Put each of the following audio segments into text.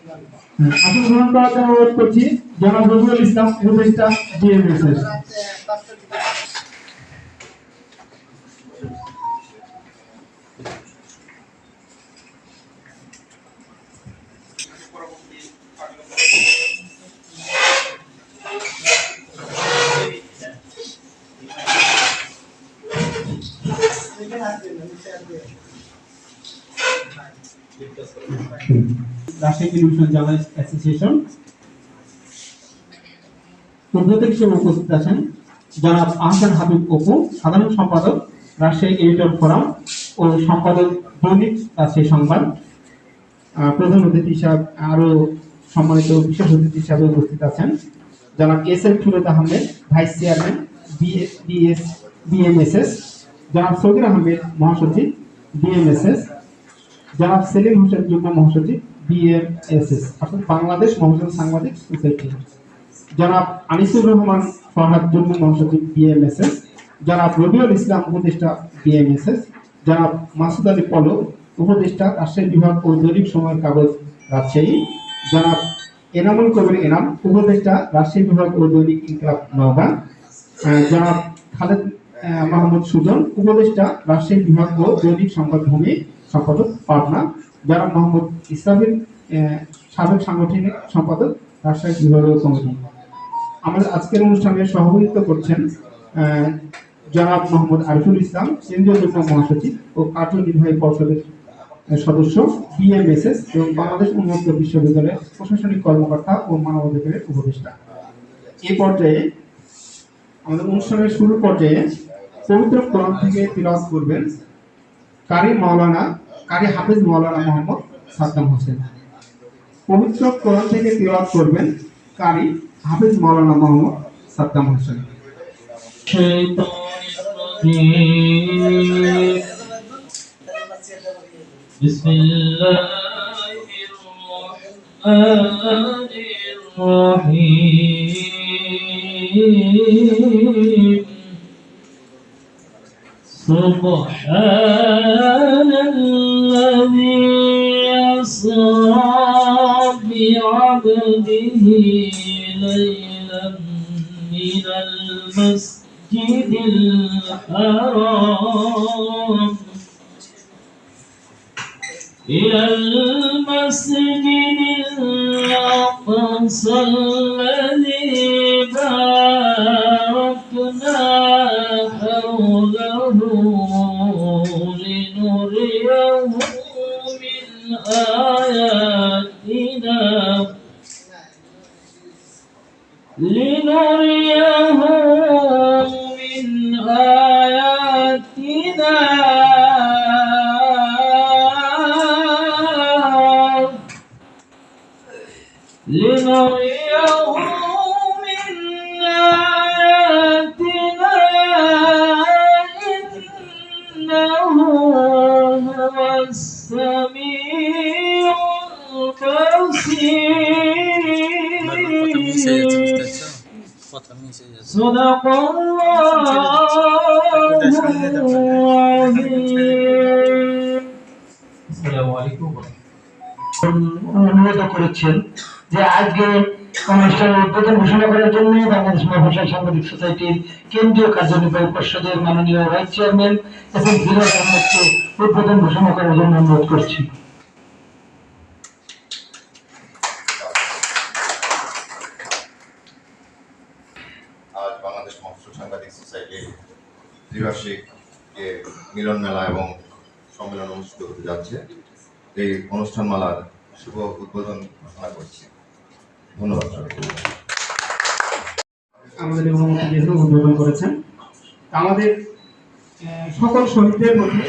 আসন গ্রহণ করার জন্য অনুরোধ করছি জনাব রবিউল ইসলাম উপদেষ্টা DMSS Rajshahi television journalist association. উদ্বোধক হিসেবে উপস্থিত আছেন জনাব আহসান হাবিব অপু, সাধারণ সম্পাদক রাজশাহী এডিটর ফোরাম ও সম্পাদক দৈনিক রাজশাহী সংবাদ। প্রধান অতিথি হিসাবে আরও সম্মানিত বিশেষ অতিথি হিসাবে উপস্থিত আছেন জনাব S M Firoz Ahmed, vice chairman BS BMSS, জনাব সগির আহমেদ মহাসচিব, বিএমএসএস, জনাব সেলিম হোসেন যুগ্ম মহাসচিব বিএমএসএস অর্থাৎ বাংলাদেশ মহাজন সাংবাদিক সোসাইটি। জনাব আনিসুর রহমান, ফরহাদ যুগ্ম মহাসচিব বিএমএসএস জনাব রবিউল ইসলাম, উপদেষ্টা বিএমএসএস জনাব মাসুদ আলী পলক উপদেষ্টা রাজশাহী বিভাগ ও দৈনিক সময়ের কাগজ রাজশাহী, জনাব এনামুল কবির এনাম, উপদেষ্টা রাজশাহী বিভাগ ও দৈনিক ইনকলাব নওগাঁ জনাব খালেদ মাহমুদ সুজন, উপদেষ্টা রাজশাহী বিভাগ ও দৈনিক সংবাদভূমি সম্পাদক পাবনা জনাব মোহাম্মদ ইসলামের সাবেক সাংগঠনিক সম্পাদক, রাজশাহী বিভাগীয় কমিটি আমাদের আজকের অনুষ্ঠানে সভাপতিত্ব করছেন জনাব মোহাম্মদ আরিফুল ইসলাম, কেন্দ্রীয় যুগ্ম মহাসচিব ও কার্যনির্বাহী পর্ষদের সদস্য, বিএমএসএস এবং বাংলাদেশ উন্মুক্ত বিশ্ববিদ্যালয়ের প্রশাসনিক কর্মকর্তা ও মানবাধিকারের উপদেষ্টা। এ পর্যায়ে আমাদের অনুষ্ঠানের শুরু পর্যায়ে পবিত্র কোরআন থেকে তিলাওয়াত করবেন কারি মাওলানা কারি হাফিজ মাওলানা মোহাম্মদ সাদ্দাম হোসেন পবিত্র কোরআন থেকে তিলাওয়াত করবেন কারি হাফিজ মাওলানা মোহাম্মদ সাদ্দাম হোসেন الشيطان الرجيم بسم الله الرحمن الرحيم سبحان المسجد الحرام. إلى المسجد الأقصى. لنريه صدق الله العظيم السلام عليكم অনুরোধ করেছেন যে আজকে অনুষ্ঠানের উদ্বোধন ঘোষণা করার জন্য বাংলাদেশ মহাভাষা সাংবাদিক সোসাইটির কেন্দ্রীয় কার্যনির্বাহী পর্ষদের মাননীয় ভাইস চেয়ারম্যান এবং ফিরোজ আহমদকে উদ্বোধন ঘোষণা করার জন্য অনুরোধ করছি ত্রিবার্ষিক যে মিলন মেলা এবং সম্মেলন অনুষ্ঠিত হতে যাচ্ছে, এই অনুষ্ঠানমালার শুভ উদ্বোধন ঘোষণা করছি। আমাদের উদ্বোধন করেছেন আমাদের সকল শহীদদের মধ্যে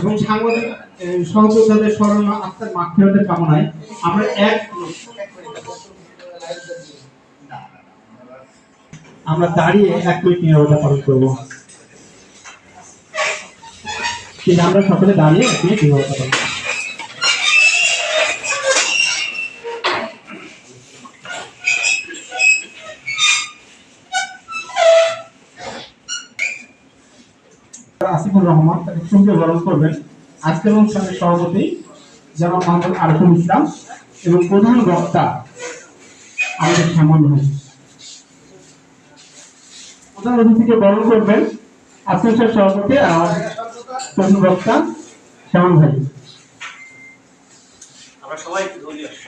এবং সাংবাদিক সহযোদ্ধাদের স্মরণ আত্মার মাক্ষেরতের কামনায় আমরা এক আমরা দাঁড়িয়ে এক মিনিট নিরবতা পালন করব। কিন্তু আমরা সকলে দাঁড়িয়ে নিরবতা পালন করব। আসিফুর রহমান তাকে সঙ্গে বরণ করবেন। আজকের অনুষ্ঠানের সভাপতি জনাব মোহাম্মদ আরফুল ইসলাম এবং প্রধান বক্তা আমাদের শ্যামল ভাই। প্রধান অতিথিকে বরণ করবেন। আজকের সভাপতি আর প্রধান বক্তা শ্যামল ভাই। আমরা সবাই আসি।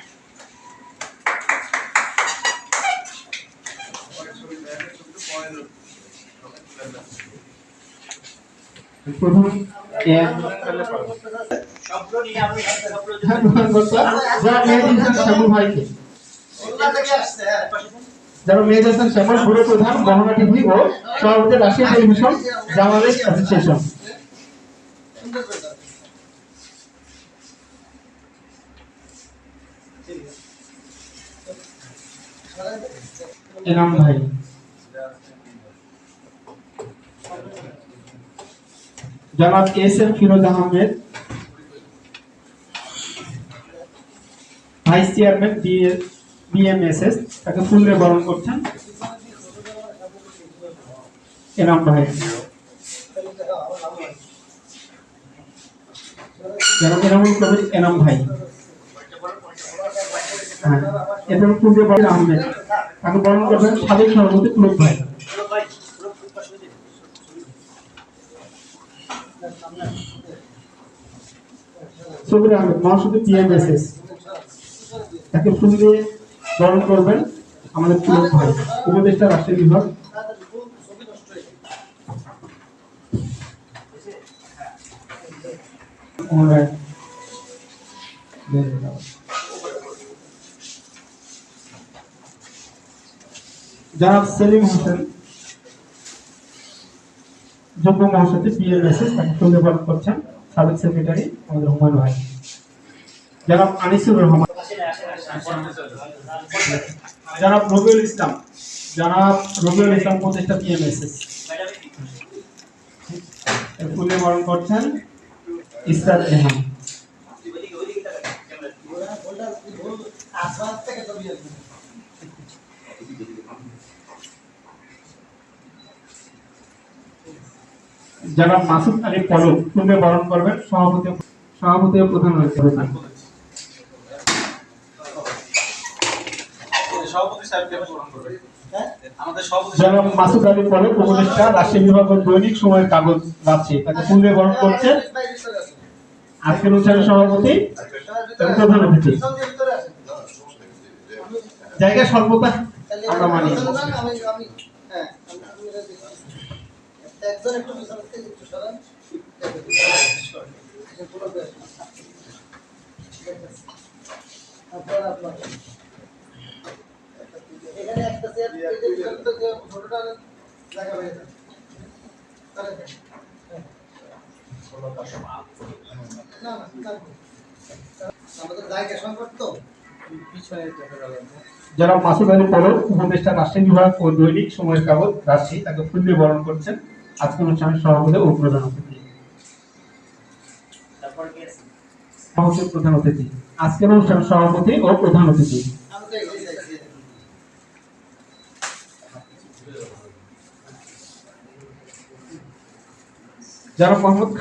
প্রথম প্রধান যারা হাসান শ্যামল ব্যুরো প্রধান টিভি ও সভাপতি রাশিয়া টেলিভিশন জামালের অ্যাসোসিয়েশন এনাম ভাই জনাব S M Firoz Ahmed vice chairman BMSS তাকে ফুলরে বরণ করছেন। এনাম ভাই। ভাই। হ্যাঁ তাকে বরণ করবেন সাবেক সভাপতি পুলক ভাই। সবির আহমেদ, মহাসচিব পিএমএসএস তাকে ফুল বরণ করবেন আমাদের ভাই, উপদেষ্টা রাষ্ট্রীয় বিভাগ। জনাব সেলিম হোসেন যোগ্য মহাসচিব পিএমএসএস তাকে ফুল বরণ করছেন সাবেক সেক্রেটারি আমাদের হুমায়ুন ভাই। জনাব আনিসুর রহমান। জনাব রবিউল ইসলাম। জনাব রবিউল ইসলাম প্রতিষ্ঠা উপদেষ্টা পিএমএসএস ফুলে বরণ করছেন ইসরাত জাহান জনাব মাসুদ আলী পলক ফুলে বরণ করবেন সভাপতি সভাপতি প্রধান আমাদের সভাপতি জনাব মাসুদ আলী পলক উপদেষ্টা রাষ্ট্রীয় বিভাগ ও দৈনিক সময়ের কাগজ রাখছে তাকে ফুলে বরণ করছে। আজকের অনুষ্ঠানের সভাপতি প্রধান অতিথি জায়গা স্বল্পতা আমরা মানি। এখানে একটা ফটোটা জনাব মাসুদ আলী পলক উপদেষ্টা রাষ্ট্রীয় বিভাগ ও দৈনিক সময়ের কাগজ রাশি তাকে ফুলে বরণ করছেন। আজকের অনুষ্ঠানের সভাপতি ও প্রধান অতিথি। প্রধান অতিথি। আজকের অনুষ্ঠানের সভাপতি ও প্রধান অতিথি।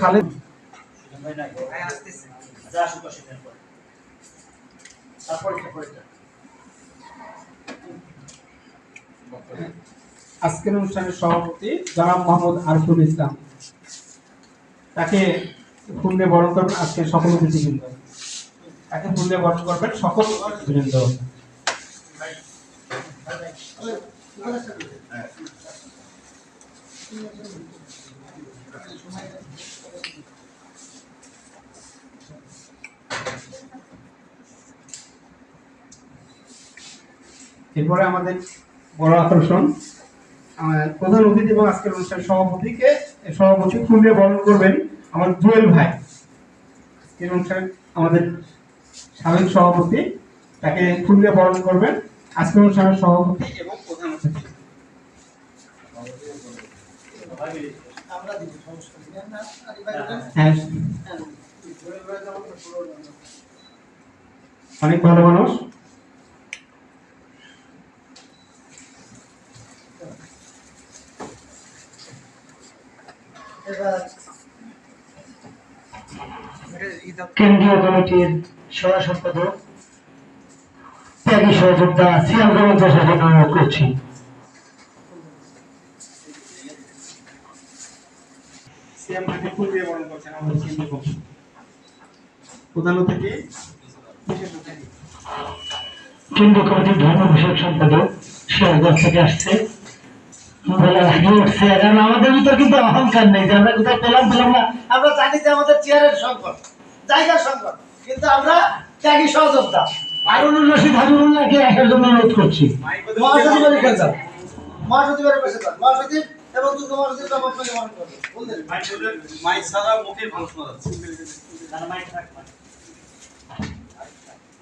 আমি তো এগিয়ে যাচ্ছি জনাব মোহাম্মদ খালেদ আজকের অনুষ্ঠানের সভাপতি জনাব মোহাম্মদ আরফুল ইসলাম। তাকে ফুলে বরণ করবেন আজকে সকল অতিথিবৃন্দ। তাকে ফুলে বরণ করবেন সকল অতিথিবৃন্দ। এরপরে আমাদের বড় আকর্ষণ প্রধান অতিথি এবং আজকের অনুষ্ঠানের সভাপতিকে সভাপতি ফুলে বরণ করবেন আমার জুয়েল ভাই। আজকের অনুষ্ঠানে আমাদের সাবেক সভাপতি, তাকে ফুলে বরণ করবেন আজকের অনুষ্ঠানের সভাপতি এবং প্রধান অতিথি। ভাই হ্যাঁ। অনেক ভালো মানুষ। কেন্দ্রীয় কমিটির সহ সম্পাদক ত্যাগী সহযোদ্ধা চাষের জন্য অনুরোধ করছি। কেন্দ্রীয় প্রধান অতিথি কেন্দ্রীয় কমিটির ধর্ম বিষয়ক সম্পাদক সিরাজগঞ্জ থেকে আসছে। উঠছে কারণ আমাদের ভিতর কিন্তু অহংকার নেই যে আমরা কোথাও পেলাম পেলাম না। আমরা জানি যে আমাদের চেয়ারের সংকট জায়গার সংকট কিন্তু আমরা ত্যাগী সহযোদ্ধা। হারুনুর রশিদ হারুনুল্লাহকে আসার জন্য অনুরোধ করছি। মহাসচিবের এখানে যান মহাসচিবের পাশে যান মহাসচিব এবং যুগ্ম মহাসচিব আপনাকে মনে করবে বললেন। মাইক মুখে শোনা যাচ্ছে।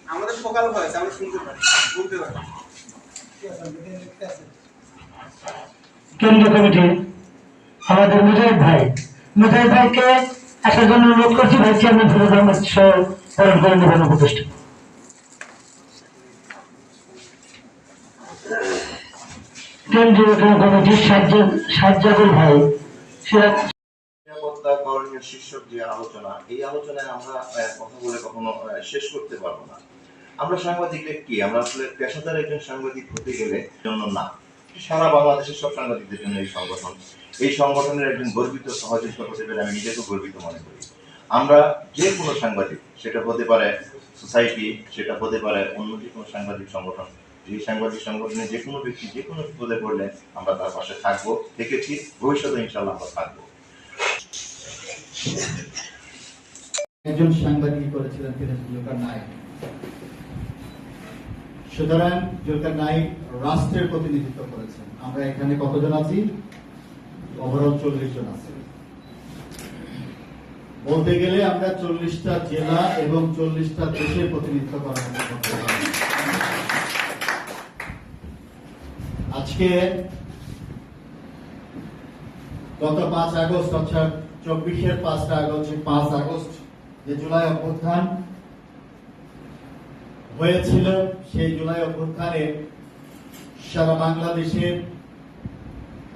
আমাদের সকাল হয়েছে আমরা শুনতে পারি বলতে পারি। কি আছে, আছে। কেন্দ্রীয় কমিটি, আমাদের মুজাহিদ ভাই। মুজাহিদ ভাইকে আসার জন্য অনুরোধ করছি, ভাই, চেয়ারম্যান ফিরোজ আহমদ সহ বরণ করে নেবেন উপদেষ্টা যে আলোচনা, এই আলোচনায় আমরা কথা বলে কখনো শেষ করতে পারব না। আমরা কি? আমরা আসলে পেশাদার একজন সাংবাদিক হতে গেলে জন্য না। সারা বাংলাদেশের সব সাংবাদিকদের জন্য এই সংগঠন। এই সংগঠনের একজন গর্বিত সহযোগিতা হতে পেরে আমি নিজেকে গর্বিত মনে করি। আমরা যে কোনো সাংবাদিক, সেটা হতে পারে সোসাইটি, সেটা হতে পারে অন্য যে কোনো সাংবাদিক সংগঠন এই সাংবাদিক সংগঠনে যে কোনো ব্যক্তি যে কোনো বিপদে পড়লে আমরা তার পাশে থাকব দেখেছি ভবিষ্যতে ইনশাল্লাহ আমরা থাকব। একজন সাংবাদিক করেছিলেন, তিনি নাইক সুতরাং জুলকার নাইক রাষ্ট্রের প্রতিনিধিত্ব করেছেন। আমরা এখানে কতজন আছি? ওভারঅল চল্লিশ জন বলতে গেলে আমরা চল্লিশটা জেলা এবং চল্লিশটা দেশের প্রতিনিধিত্ব করার। আজকে গত পাঁচ আগস্ট, অর্থাৎ চব্বিশের পাঁচটা আগস্ট, পাঁচ আগস্ট যে জুলাই অভ্যুত্থান হয়েছিল সেই জুলাই অভ্যুত্থানে সারা বাংলাদেশের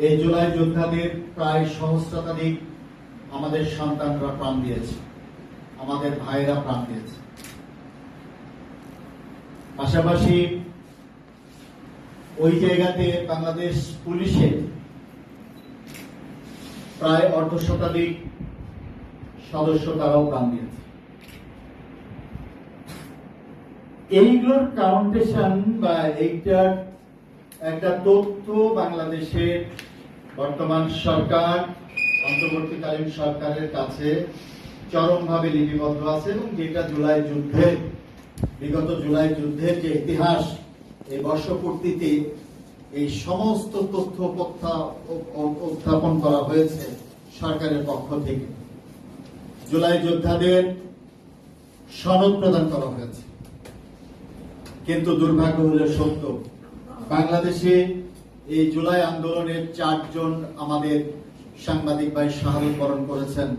এই জুলাই যোদ্ধাদের প্রায় সহস্রতাধিক আমাদের সন্তানরা প্রাণ দিয়েছে, আমাদের ভাইয়েরা প্রাণ দিয়েছে। পাশাপাশি ওই জায়গাতে বাংলাদেশ পুলিশের প্রায় অর্ধ শতাধিক সদস্য তারাও প্রাণ দিয়েছে। এইগুলোর কাউন্টেশন বা এইটার একটা তথ্য বাংলাদেশের বর্তমান সরকার, অন্তর্বর্তীকালীন সরকারের কাছে চরমভাবে লিপিবদ্ধ আছে এবং যেটা জুলাই যুদ্ধের বিগত জুলাই যুদ্ধের যে ইতিহাস এই বর্ষপূর্তিতে এই সমস্ত তথ্য উত্থাপন করা হয়েছে সরকারের পক্ষ থেকে। জুলাই যোদ্ধাদের সনদ প্রদান করা হয়েছে। কিন্তু দুর্ভাগ্য হলে সত্য। বাংলাদেশে এই জুলাই আন্দোলনের চারজন আমাদের সাংবাদিক ভাই বরণ করেছেন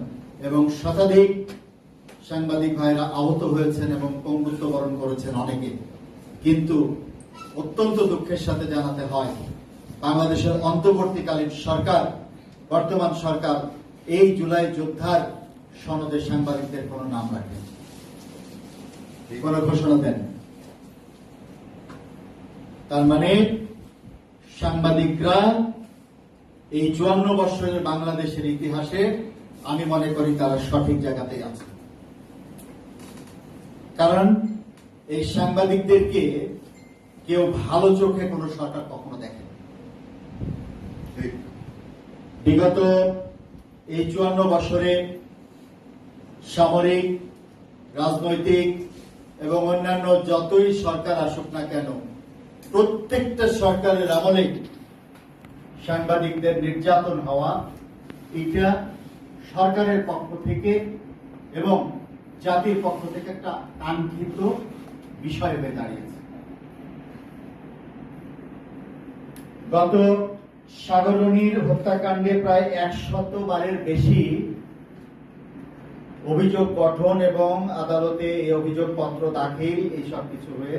এবং শতাধিক সাংবাদিক ভাইরা আহত হয়েছেন এবং পঙ্গুত্ব বরণ করেছেন অনেকে। কিন্তু অত্যন্ত দুঃখের সাথে জানাতে হয়, বাংলাদেশের অন্তর্বর্তীকালীন সরকার, বর্তমান সরকার এই জুলাই যোদ্ধার সনদে সাংবাদিকদের কোনো নাম রাখেন। কোনো ঘোষণা দেন তার মানে সাংবাদিকরা এই চুয়ান্ন বছরের বাংলাদেশের ইতিহাসে আমি মনে করি তারা সঠিক জায়গাতেই আছে। কারণ এই সাংবাদিকদেরকে কেউ ভালো চোখে কোনো সরকার কখনো দেখে বিগত এই চুয়ান্ন বছরে সামরিক রাজনৈতিক এবং অন্যান্য যতই সরকার আসুক না কেন প্রত্যেকটা সরকারের আমলে সাংবাদিকদের নির্যাতন হওয়া, এটা সরকারের পক্ষ থেকে এবং জাতির পক্ষ থেকে একটা কাঙ্ক্ষিত বিষয় হয়ে দাঁড়িয়েছে। গত সাগরণীর হত্যাকাণ্ডে প্রায় একশত বারের বেশি অভিযোগ গঠন এবং আদালতে এই অভিযোগ পত্র দাখিল, এই সব কিছু হয়ে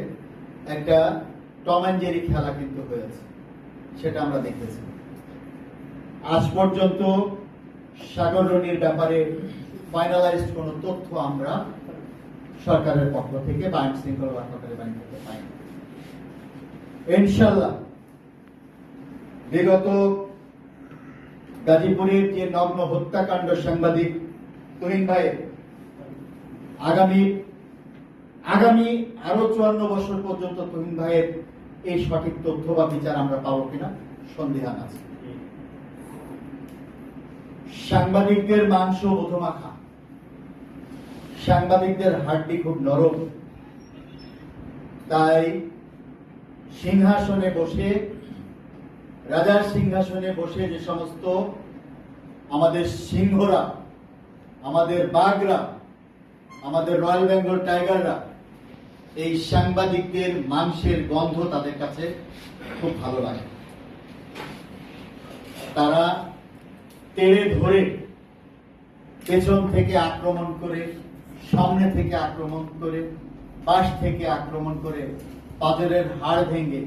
একটা টম অ্যান্ড জেরি খেলা কিন্তু হয়েছে, সেটা আমরা দেখেছি। আজ পর্যন্ত সাগর রনির ব্যাপারে ফাইনালাইজড কোনো তথ্য আমরা সরকারের পক্ষ থেকে বা আইন শৃঙ্খলা রক্ষাকারী বাহিনী থেকে পাইনি। ইনশাল্লাহ বিগত গাজীপুরের যে নগ্ন হত্যাকাণ্ড সাংবাদিক তুহিন ভাই, আগামী আগামী আরও চুয়ান্ন বছর পর্যন্ত তুহিন ভাইয়ের এই সঠিক তথ্য বা বিচার আমরা পাবো কিনা সন্দেহান আছে। সাংবাদিকদের মাংস মধুমাখা সাংবাদিকদের হাড্ডি খুব নরম। তাই সিংহাসনে বসে, রাজার সিংহাসনে বসে যে সমস্ত আমাদের সিংহরা, আমাদের বাঘরা, আমাদের রয়্যাল বেঙ্গল টাইগাররা এই সাংবাদিকদের মাংসের গন্ধ তাদের কাছে খুব ভালো লাগে। তারা তেড়ে ধরে পেছন থেকে আক্রমণ করে, সামনে থেকে আক্রমণ করে, পাশ থেকে আক্রমণ করে পাজরের হাড় ভেঙে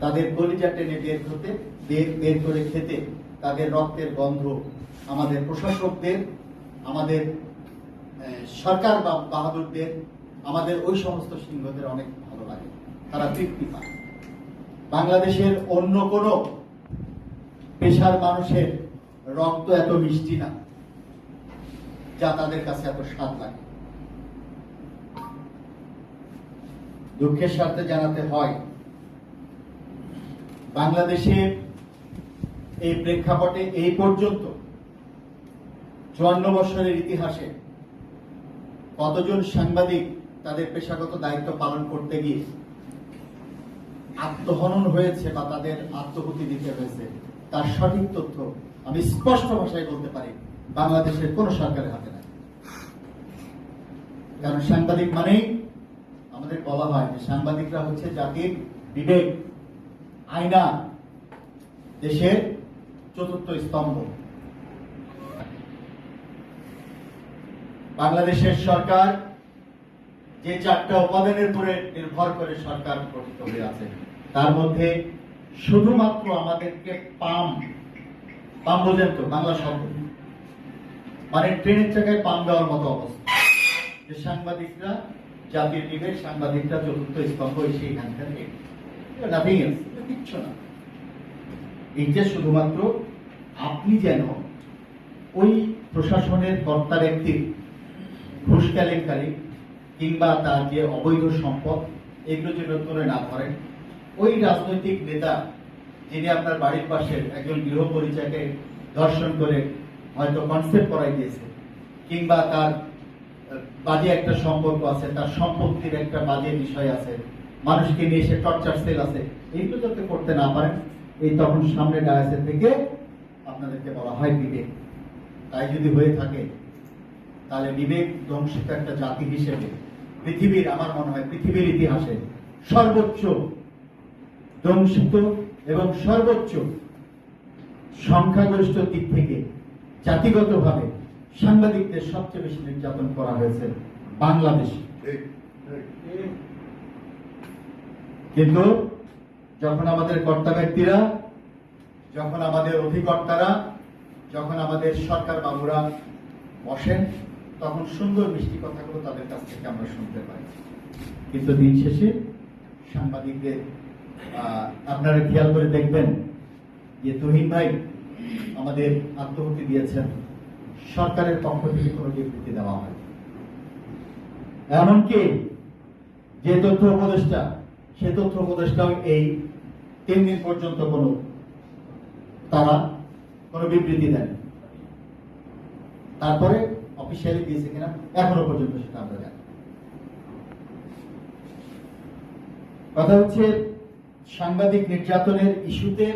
তাদের কলিজা টেনে বের হতে, বের বের করে খেতে তাদের রক্তের গন্ধ আমাদের প্রশাসকদের, আমাদের সরকার বা বাহাদুরদের আমাদের ওই সমস্ত সিংহদের অনেক ভালো লাগে। তারা তৃপ্তি পায়। বাংলাদেশের অন্য কোনো পেশার মানুষের রক্ত এত মিষ্টি না, যা তাদের কাছে এত স্বাদ লাগে। দুঃখের সাথে জানাতে হয় বাংলাদেশে এই প্রেক্ষাপটে এই পর্যন্ত চুয়ান্ন বছরের ইতিহাসে কতজন সাংবাদিক তাদের পেশাগত দায়িত্ব পালন করতে গিয়ে আত্মহনন হয়েছে বা তাদের আত্মহুতি দিতে হয়েছে। তার সঠিক তথ্য আমি স্পষ্ট ভাষায় বলতে পারি, বাংলাদেশের কোন সরকারের হাতে নাই। কারণ সাংবাদিক মানেই আমাদের বলা হয় যে সাংবাদিকরা হচ্ছে জাতির বিবেক, আয়না, দেশের চতুর্থ স্তম্ভ। বাংলাদেশের সরকার যে চারটা উপাদানের উপরে নির্ভর করে সরকার গঠিত হয়ে আছে, তার মধ্যে শুধুমাত্র আমাদেরকে পাম পাম বোঝেন তো, বাংলা শব্দ। মানে ট্রেনের চাকায় পাম দেওয়ার মতো অবস্থা। যে সাংবাদিকরা, জাতির বিবেক সাংবাদিকরা চতুর্থ স্তম্ভ এসে এখানকার নাথিং এলস কিচ্ছু না। এই যে শুধুমাত্র আপনি যেন ওই প্রশাসনের কর্তা ব্যক্তির ঘুষ কেলেঙ্কারি কিংবা তার যে অবৈধ সম্পদ, এগুলো যেন তুলে না ধরেন ওই রাজনৈতিক নেতা যিনি আপনার বাড়ির পাশের একজন গৃহ পরিচয়কে দর্শন করে হয়তো কনসেপ্ট করাই দিয়েছে, কিংবা তার বাজে একটা সম্পর্ক আছে, তার সম্পত্তির একটা বাজে বিষয় আছে, মানুষকে নিয়ে সে টর্চার সেল আছে, এইগুলো যাতে করতে না পারেন, এই তখন সামনে ডায়াসে থেকে আপনাদেরকে বলা হয় বিবেক। তাই যদি হয়ে থাকে, তাহলে বিবেক ধ্বংসিত একটা জাতি হিসেবে পৃথিবীর আমার মনে হয় পৃথিবীর ইতিহাসে সর্বোচ্চ ধ্বংসিত এবং সর্বোচ্চ সংখ্যাগরিষ্ঠ দিক থেকে জাতিগতভাবে সাংবাদিকদের সবচেয়ে বেশি নির্যাতন করা হয়েছে বাংলাদেশ। কিন্তু যখন আমাদের কর্তা ব্যক্তিরা যখন আমাদের অধিকর্তারা যখন আমাদের সরকার বাবুরা বসেন তখন সুন্দর মিষ্টি কথাগুলো তাদের কাছ থেকে আমরা শুনতে পাই। কিন্তু দিন শেষে সাংবাদিকদের আপনারা খেয়াল করে দেখবেন যে তুহিন ভাই আমাদের আত্মহতি দিয়েছেন। সরকারের পক্ষ থেকে কোনো বিবৃতি দেওয়া হয় এমনকি যে তথ্য উপদেষ্টা সে তথ্য উপদেষ্টাও এই তিন দিন পর্যন্ত কোনো তারা কোনো বিবৃতি দেন তারপরে অফিসিয়ালি দিয়েছে কিনা, এখনও পর্যন্ত সেটা আমরা জানি কথা হচ্ছে, সাংবাদিক নির্যাতনের ইস্যুতে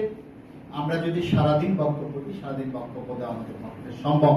আমরা যদি সারাদিন বক্তব্য দিই, সারাদিন বক্তব্য দেওয়া আমাদের পক্ষে সম্ভব।